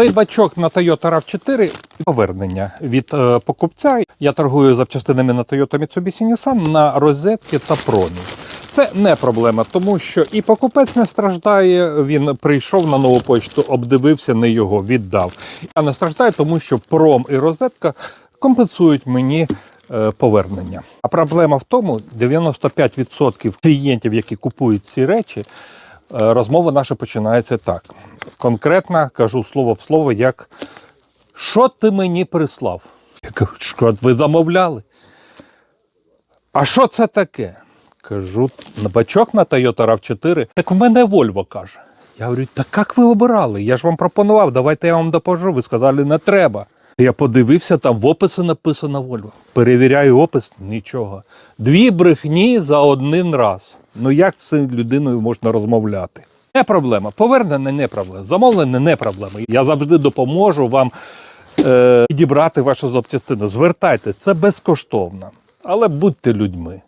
Цей бачок на Toyota RAV4 повернення від е, покупця. Я торгую запчастинами на Toyota Mitsubishi Nissan на розетки та промі. Це не проблема, тому що і покупець не страждає. Він прийшов на нову почту, обдивився, не його віддав. Я не страждаю, тому що пром і розетка компенсують мені е, повернення. А проблема в тому, 95% клієнтів, які купують ці речі, е, розмова наша починається так. Конкретно кажу слово в слово, як що ти мені прислав? Я кажу, що ви замовляли? А що це таке? Кажу, бачок на Toyota RAV4. Так в мене Volvo каже. Я говорю, так як ви обирали? Я ж вам пропонував, давайте я вам допоможу. Ви сказали, не треба. Я подивився, там в описі написано Volvo. Перевіряю опис, нічого. Дві брехні за один раз. Ну як з цією людиною можна розмовляти? Не проблема. Повернення не проблема. Замовлення не проблема. Я завжди допоможу вам е, підібрати вашу запчастину. Звертайте, це безкоштовно. Але будьте людьми.